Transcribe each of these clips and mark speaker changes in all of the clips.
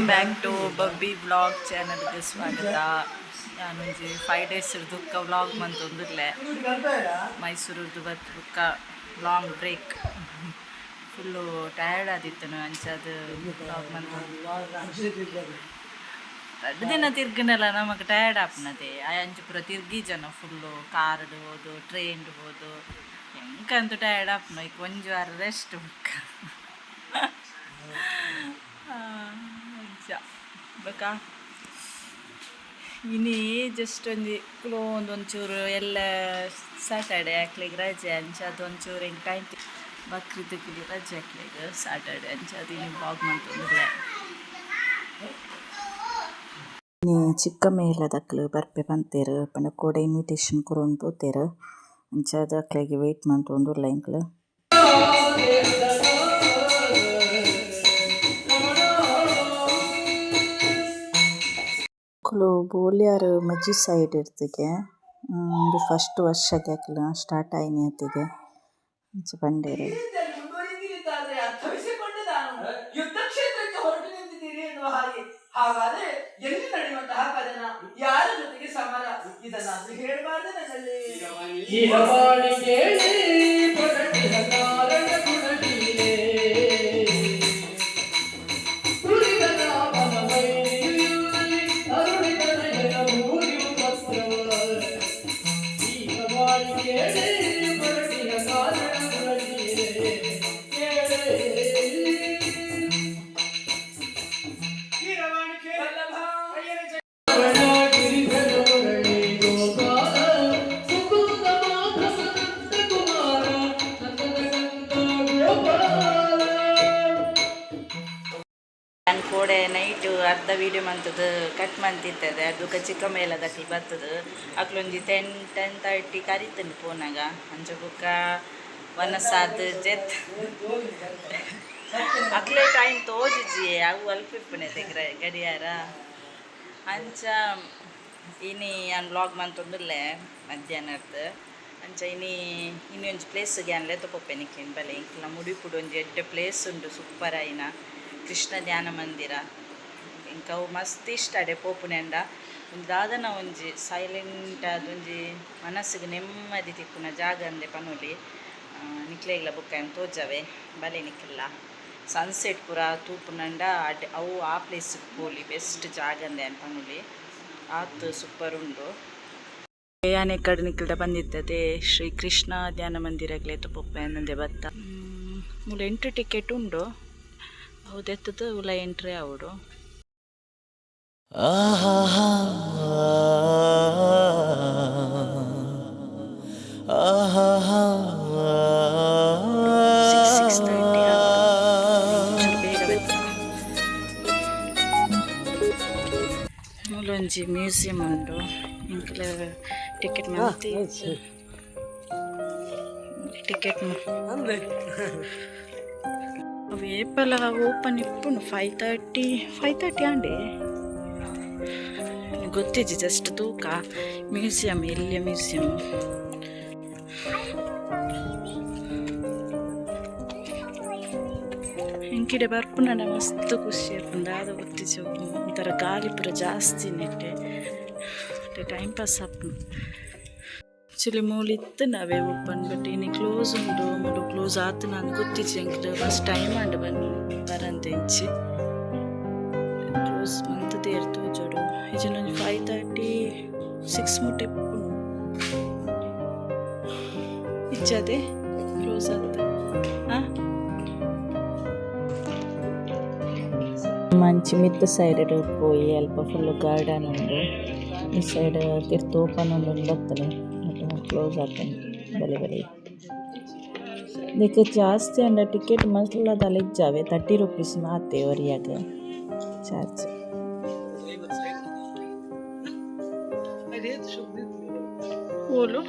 Speaker 1: Welcome back to Babbi blog ಚಾನಲ್ಗೆ ಸ್ವಾಗತ. ನಾನೊಂಜಿ ಫೈವ್ ಡೇಸ್ ದುಃಖ ವ್ಲಾಗ್ ಒಂದಿರಲೆ ಮೈಸೂರದ್ದು ಬತ್ ಬುಕ್ಕ ಲಾಂಗ್ ಬ್ರೇಕ್ ಫುಲ್ಲು ಟಯರ್ಡ್ ಆದಿತ್ತು ನಾನು ಅಂಚದು ವ್ಲಾಗ್ ಮಂತ್ ಎರಡು ದಿನ ತಿರ್ಗಿನಲ್ಲ, ನಮಗೆ ಟಯರ್ಡ್ ಆಪ್ನದೆ ಆ ಅಂಚು ಪೂರ ತಿರ್ಗಿ ಜನ ಫುಲ್ಲು ಕಾರ್ಡ್ ಹೋದು ಟ್ರೈನ್ ಹೋದು. ಹೆಂಗಂತೂ ಟಯರ್ಡ್ ಆಪ್ನ ಈಗ ಒಂದು ವಾರ ರೆಸ್ಟ್ ನಿಜ ಬೇಕಾ? ಇನ್ನಿ ಜಸ್ಟ್ ಒಂದು ಕ್ಲೋ ಒಂದು ಒಂಚೂರು ಎಲ್ಲ ಸ್ಯಾಟರ್ಡೆ ಹಾಕ್ಲಿಗೆ ರಜೆ ಅಂಚ ಅದು ಒಂಚೂರು ಹಿಂಗೆ ಟೈಮ್ ಬಕ್ರೀದಕ್ಕೆ ರಜೆ ಹಾಕ್ಲಿಗೆ ಸ್ಯಾಟರ್ಡೆ ಅಂಚ, ಅದು ಇನ್ನು ಬ್ಲಾಗ್ ಮಾಡ್ತಂದ್ರೆ.
Speaker 2: ನೀ ಚಿಕ್ಕ ಮೇಲದಕ್ಲು ಬರ್ಪೆ ಪಂತೇರು ಪಂಡ ಕೂಡ ಇನ್ವಿಟೇಷನ್ ಕೊರೊಂದು ತೋತೇರು ಅಂಚಾದ ಅಕ್ಲೆಗೆ ವೇಟ್ ಮಂತೊಂದುರ್ಲ ಇಂಕ್ಲು ಮಕ್ಕಳು ಬೋಲ್ಯಾರ್ ಮಜ್ಜಿ ಸೈಡ್ ಇರ್ತಿಗೆ. ಒಂದು ಫಸ್ಟ್ ವರ್ಷಕ್ಕೆ ಅಕ್ಲ ಸ್ಟಾರ್ಟ್ ಆಯ್ನಿ ಅತ್ತಿಗೆ. ಅಂಚ
Speaker 3: ಯುದ್ಧ ಕ್ಷೇತ್ರಕ್ಕೆ ಹೊರಟು ನಿಂತಿದ್ದೀರಿ ಎನ್ನುವ ಹಾಗೆ. ಹಾಗಾದ್ರೆ ಎಲ್ಲಿ ನಡೆಯುವಂತಹ ಕದನ? ಯಾರ ಜೊತೆಗೆ ಸಮರ? ಇದನ್ನಾದ್ರೂ ಹೇಳಬಾರ್ದು ನನ್ನಲ್ಲಿ.
Speaker 1: ವೀಡಿಯೋ ಮಂತದ್ದು ಕಟ್ ಮಂತಿತ್ತದೆ. ಅದು ಚಿಕ್ಕ ಮೇಲದಕ್ಕೆ ಬರ್ತದೆ. ಅಕ್ಲೊಂಜಿ ಟೆನ್ ಟೆನ್ ತರ್ಟಿ ಕರಿತೀನಿ ಫೋನಾಗ ಅಂಚ ಬುಕ್ಕ ವನಸಾದ್ ಜೆತ್. ಅಕ್ಲೆ ಟೈಮ್ ತೋಜುಜಿ ಅವು ಅಲ್ಪಿಪ್ಪನೆ ತೆಗ್ರ ಗಡಿಯಾರ. ಅಂಚ, ಇನಿ ನಾನು ಬ್ಲಾಗ್ ಮಂತೊಂದುಲ್ಲೆ ಮಧ್ಯಾಹ್ನದ್ದು ಅಂಚ ಇನಿ ಇನ್ನೊಂದು ಪ್ಲೇಸ್ಗೆ ಅನ್ಲೆ ತಗೊಪ್ಪೆನಿಕ್ಕಿನ ಬಲೆ ಇಂಕ್ಲ ಮುಡಿಪುಡು ಒಂದು ಎಡ್ಡೆ ಪ್ಲೇಸ್ ಉಂಟು ಸೂಪರ್ ಆಯ್ನ ಕೃಷ್ಣ ಧ್ಯಾನ ಮಂದಿರ. ಇಂಕ ಅವು ಮಸ್ತ್ ಇಷ್ಟ ಅಡೆ ಪೋಪುನೆಂಡ ಒಂದು ದಾದನ ಒಂಜಿ ಸೈಲೆಂಟ್ ಅದೊಂಜಿ ಮನಸ್ಸಿಗೆ ನೆಮ್ಮದಿ ತಿಕ್ಕುನ ಜಾಗ ಅಂದೆ ಪನೊಲಿ ನಿಕ್ಲೆಗ್ಲ ಬುಕ್ಕ ಏನು ತೋಜವೆ ಬಲೆ ನಿಕ್ಕಿಲ್ಲ ಸನ್ಸೆಟ್ ಪೂರ ತೂಪುನಂಡ ಅಡ್ ಅವು ಆ ಪ್ಲೇಸ್ ಪೋಲಿ ಬೆಸ್ಟ್ ಜಾಗ ಅಂದೆ ಅನ್ಪನುಲಿ ಆತು ಸೂಪರ್ ಉಂಡು ಯಾನೆ ಕಡೆ ನಿಕ್ಕಿಲ್ದ ಬಂದಿದ್ದದೆ ಶ್ರೀ ಕೃಷ್ಣ ಧ್ಯಾನ ಮಂದಿರಗ್ಲೆ ತುಪ್ಪೆ ಅನ್ನಂದೆ ಬತ್ತ ಮೂಲ ಎಂಟ್ರಿ ಟಿಕೆಟ್ ಉಂಡು ಹೌದೆತ್ತದ ಉಲ ಎಂಟ್ರಿ ಅವಡು ಸಿಕ್ಸ್ ಸಿಕ್ಸ್ ತರ್ಟಿ ಬೇಗ ಬೆತ್ತ ಮೂಲೊಂಜಿ ಮ್ಯೂಸಿಯಂ ಉಂಡು ಇಂಕ್ಲ ಟಿಕೆಟ್ ಮಂತಿ ಟಿಕೆಟ್ ಅವು ಏಪಲ ಓಪನ್ ಇಪ್ಪುನು ಫೈವ್ ತರ್ಟಿ ಫೈವ್ ತರ್ಟಿ ಆಂಡೆ ಗೊತ್ತಿಜ್ಜಿ ಜಸ್ಟ್ ತೂಕ ಮ್ಯೂಸಿಯಂ ಎಲ್ಲಿಯ ಮ್ಯೂಸಿಯಂ ಇಂಕಿಡೆ ಬರ್ಪುನಡ ಮಸ್ತ್ ಖುಷಿ ಆಪುಂಡ ಆದ ಗೊತ್ತಿಜ್ಜಿ ಒಂಥರ ಗಾಳಿ ಪೂರ ಜಾಸ್ತಿ ನೆಟ್ಟೆ ಟೈಮ್ ಪಾಸ್ ಆಪುಂಡು ಆ್ಯಕ್ಚುಲಿ ಮೂಲು ಇತ್ತು ನಾವೇ ಓಪನ್ ಬಟ್ ಇನ್ನು ಕ್ಲೋಸ್ ಉಂಡು ಮೂಲು ಕ್ಲೋಸ್ ಆತು ನಾನು ಗೊತ್ತಿಜ್ಜಿ ಎಂಕ್ಲು ಫಸ್ಟ್ ಟೈಮ್ ಅಂಡು ಬನ್ನಿ ಇಜ್ಜದೆ ಕ್ಲೋಸ್ ಆತ ಹಾಂ
Speaker 2: ಮಂಚಿ ಮಿತ್ತ ಸೈಡ್ ಪೋಯಿ ಅಲ್ಪ ಫುಲ್ ಗಾರ್ಡನ್ ಉಂಡು ಈ ಸೈಡ್ ತಿರ್ತು ಓಪನ್ ಉಂಡು ಬತ್ತಲೆ ಕ್ಲೋಸ್ ಆಗ್ತಾನೆ ಬಲೆ ಬಲೆ. ಇದಕ್ಕೆ ಜಾಸ್ತಿ ಅಂಡ ಟಿಕೆಟ್ ಮಸ್ಲದ ಇಜ್ಜಾವೆ ತರ್ಟಿ ರುಪೀಸ್ ಮಾತೆ ಒರಿಯಾಗ. ಚಾರ್ಜ್
Speaker 1: ಓಲು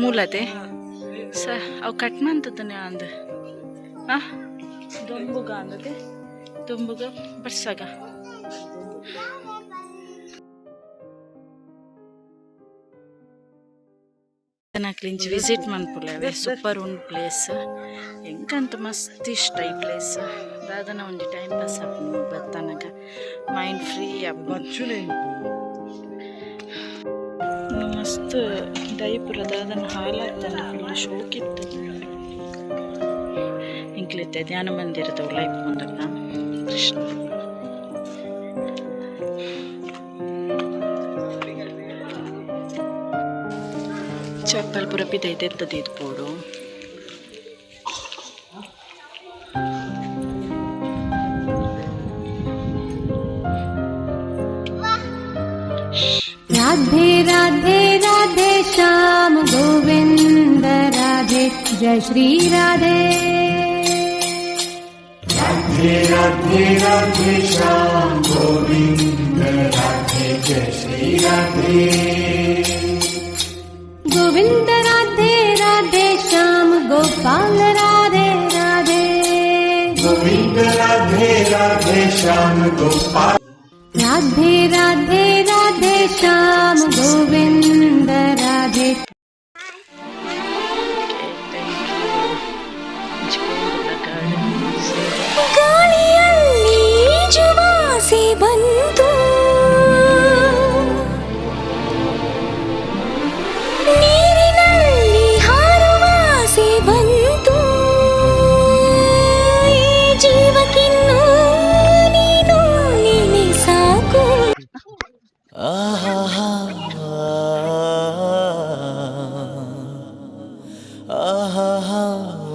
Speaker 1: ಮೂಲದೆ ಸ, ಅವು ಕಟ್ ಮಂತದನೆ ಅಂದ. ಆ, ದೊಂಬುಗ ಅಂದದೆ ದೊಂಬುಗ ಬರ್ಸಾಗ.
Speaker 4: ಕ್ಲಿಂಚ್ ವಿಸಿಟ್ ಮನ್ಪುಲವೆ ಸೂಪರ್ ಉಂಡು ಪ್ಲೇಸ್ ಎಂಕಂತ ಮಸ್ತ್ ಇಷ್ಟ ಈ ಪ್ಲೇಸ್ ದಾದನ ಒಂಜಿ ಟೈಮ್ ಪಾಸ್ ಆಪುಂಡು ಬತ್ತನಗ. ಮೈಂಡ್ ಫ್ರೀ ಆಪುಂಡು ಮಸ್ತ್ ದೈಪುರದ ಅದನ್ನು ಹಾಲಾಗ್ತದೆ ಫುಲ್ ಶೋಕಿತ್ತು ಇಂಕ್ಲಿತ್ತೆ ಧ್ಯಾನ ಮಂದಿರದ ಲೈಫ್ ಮುಂದ ಕೃಷ್ಣ. ಚಪ್ಪಲ್ ಪುರ ಇದೆತ್ತದ ಇದ್ಬೋದು
Speaker 1: राधे राधे जय श्री राधे गोविन्द राधे राधे श्याम गोपाल राधे राधे राधे राधे राधे श्याम गोविन्द ಜುವಾಸೆ ಬಂತು. ನೀರಿನಲ್ಲಿ ಹಾರುವಾಸೆ ಬಂತು. ಈ ಜೀವಕ್ಕಿನ್ನೂ ನೀನು ನೀನೆ ಸಾಕು.
Speaker 5: ಮುಂತಾದ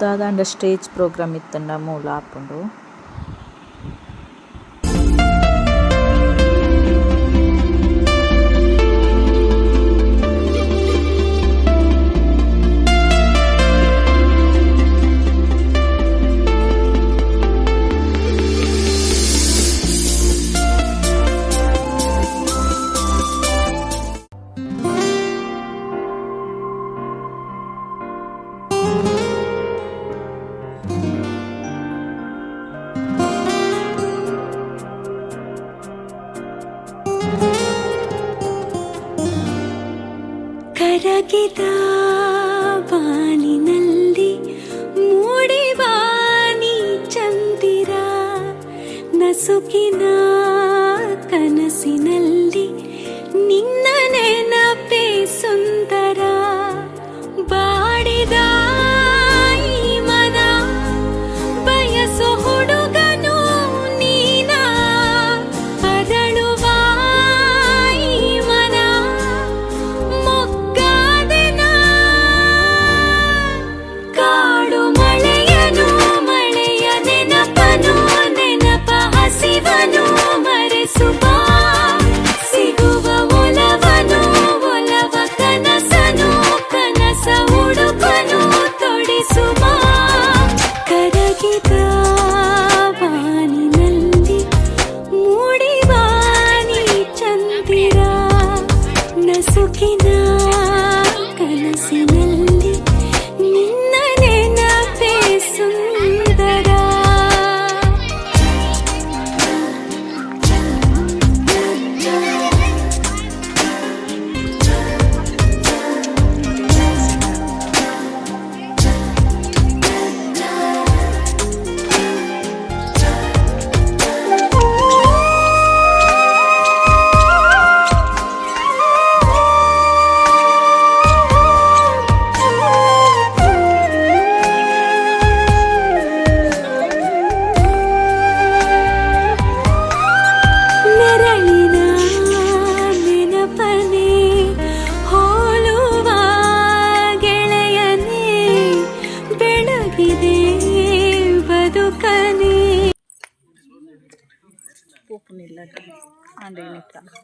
Speaker 5: దాదా ಸ್ಟೇಜ್ ಪ್ರೋಗ್ರಾಮ್
Speaker 1: ప్రోగ్రామ్ ఇత్తండము
Speaker 4: లాపండు सुखिना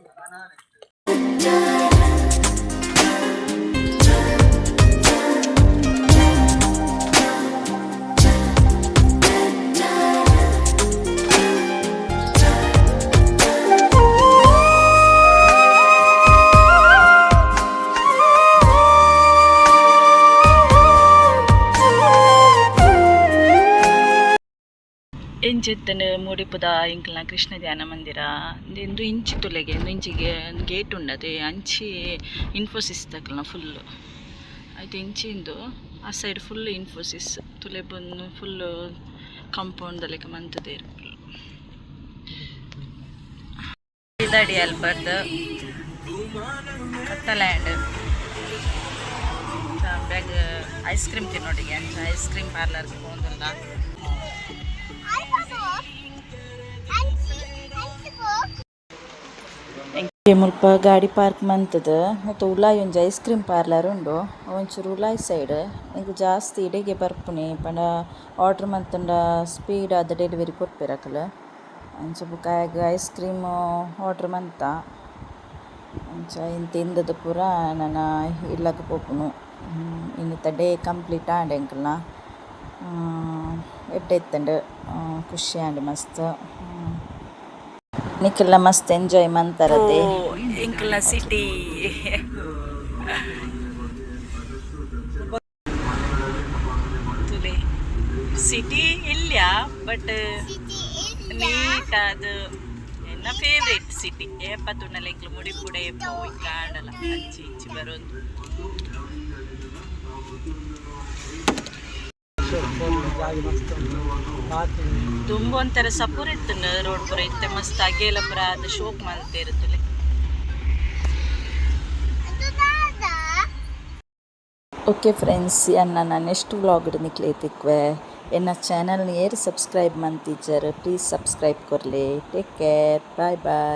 Speaker 4: la
Speaker 1: ಎಂಚೆತ್ತನ ಮೂಡಿಪುದ ಇಂಕಲ್ನ ಕೃಷ್ಣ ಧ್ಯಾನ ಮಂದಿರ. ಇಂದು ಇಂಚಿ ತುಲೆಗೆ, ಇಂದು ಇಂಚಿಗೆ ಗೇಟ್ ಉಂಡದೆ, ಅಂಚಿ ಇನ್ಫೋಸಿಸ್ ತಕ್ಕಲ್ನ ಫುಲ್ ಆಯ್ತು ಇಂಚಿಂದು ಆ ಸೈಡ್ ಫುಲ್ ಇನ್ಫೋಸಿಸ್ ತುಲೆ ಬಂದು ಫುಲ್ ಕಾಂಪೌಂಡ್ ಲೆಕ್ಕ ಮಂತದೆ ಇದಡಿ ಅಲ್ಬರ್ದು ಕತ್ತಲ್ಯಾಂಡ್ ಬ್ಯಾಗ್ ಐಸ್ ಕ್ರೀಮ್ ತಿನ್ನೋಡಿಗೆ, ಅಂಚ ಐಸ್ ಕ್ರೀಮ್ ಪಾರ್ಲರ್ಗೆ ಹೋಗಲ್ಲ
Speaker 2: ಮುಲ್ಪ ಗಾಡಿ ಪಾರ್ಕ್ ಮಂತದ, ಮತ್ತು ಉಲಾಯಿ ಒಂಜಿ ಐಸ್ ಕ್ರೀಮ್ ಪಾರ್ಲರ್ ಉಂಡು. ಒಂಚೂರು ಉಲಾಯಿ ಸೈಡ್ ಈಗ ಜಾಸ್ತಿ ಇಡೆಗೆ ಬರ್ಪುನಿ ಪಂಡ ಆರ್ಡ್ರ್ ಮಂತಂಡ ಸ್ಪೀಡ್ ಆದ ಡೆಲಿವರಿ ಕೊಟ್ಬಿರಕಲ್ಲ ಅಂಚ ಬುಕಾಯಾಗ ಐಸ್ ಕ್ರೀಮ್ ಆರ್ಡ್ರ್ ಮಂತ. ಅಂಚ ಇಂತ ಇಂದದ ಪೂರ ನನ್ನ ಇಲ್ಲಕ ಪೋಪುನು ಇನ್ನಿತ ಡೇ ಕಂಪ್ಲೀಟ್ ಆಂಡ್ ಅಂಕಲ್ನ ಎಡ್ಡೆ ಇತ್ತಂಡು ಖುಷಿ ಆಂಡ್ ಮಸ್ತ್. ನಿಕ್ಕೆಲ್ಲ ಮಸ್ತ್ ಎಂಜಾಯ್ ಮಂತಾರತೆ
Speaker 1: ಇಂಕಲ್ನ ಸಿಟಿ ಸಿಟಿ ಇಲ್ಲ ಬಟ್ ನೀಟ್ ಅದು ಎನ್ನ ಫೇವ್ರೇಟ್ ಸಿಟಿ ಏಪ ತುಣ್ಣಲೆಂಕ್ಲು ಮುಡಿ ಕೂಡ ಏಪ ಹೋಗಿ ಕಾಣಲ್ಲ ಅಂಚಿ ಇಂಚಿ ಬರೋದು ತುಂಬ ಒಂಥರ ಸಪೂರ್ ಇತ್ತು ರೋಡ್ ಪುರ ಇತ್ತೆ ಮಸ್ತ್ ಅಗೇಲ ಪುರ ಅದು ಶೋಕ್ ಮಾಡ್ತಾ ಇರುತ್ತಲೆ.
Speaker 2: ಓಕೆ ಫ್ರೆಂಡ್ಸ್ ನನ್ನ ನೆಕ್ಸ್ಟ್ ವ್ಲಾಗ್ ನಿಕ್ಲೆ ತಿಕ್ವೆ ಎನ್ನ ಚಾನಲ್ನ ಏರ್ ಸಬ್ಸ್ಕ್ರೈಬ್ ಮಂತಿಜ್ಜರ್ ಪ್ಲೀಸ್ ಸಬ್ಸ್ಕ್ರೈಬ್ ಕೊರ್ಲಿ ಟೇಕ್ ಕೇರ್ ಬಾಯ್ ಬಾಯ್